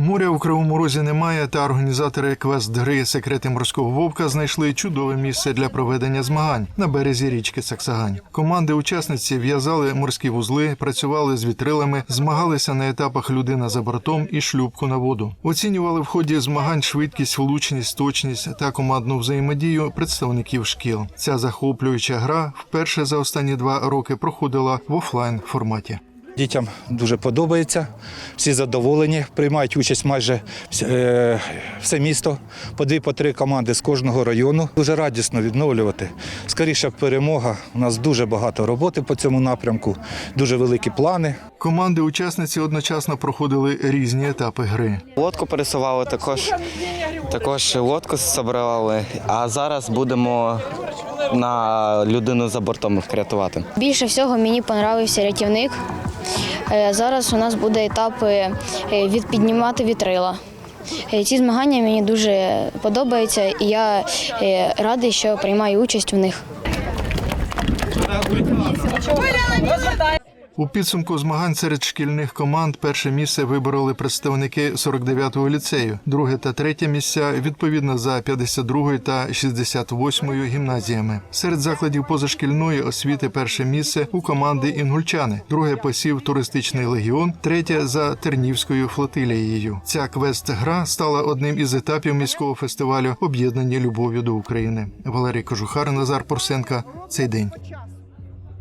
Моря у Кривому Розі немає, та організатори квест гри Секрети морського вовка знайшли чудове місце для проведення змагань на березі річки Саксагань. Команди учасниці в'язали морські вузли, працювали з вітрилами, змагалися на етапах людина за бортом і шлюпку на воду. Оцінювали в ході змагань швидкість, влучність, точність та командну взаємодію представників шкіл. Ця захоплююча гра вперше за останні два роки проходила в офлайн форматі. Дітям дуже подобається, всі задоволені, приймають участь майже е, все місто, по дві, по три команди з кожного району. Дуже радісно відновлювати. Скоріше перемога. У нас дуже багато роботи по цьому напрямку, дуже великі плани. Команди-учасниці одночасно проходили різні етапи гри. Лодку пересували також, також лодку зібрали, а зараз будемо на людину за бортом рятувати. Більше всього мені понравився рятівник. Е, Зараз у нас буде етап е, від піднімати вітрила. Е, Ці змагання мені дуже подобаються, і я е, радий, що приймаю участь в них. У підсумку змагань серед шкільних команд перше місце вибороли представники 49-го ліцею, друге та третє місця відповідно за 52-ю та 68-ю гімназіями. Серед закладів позашкільної освіти перше місце у команди інгульчани, друге посів туристичний легіон, третє за Тернівською флотилією. Ця квест-гра стала одним із етапів міського фестивалю Об'єднані любов'ю до України. Валерій Кожухар, Назар Порсенка. Цей день.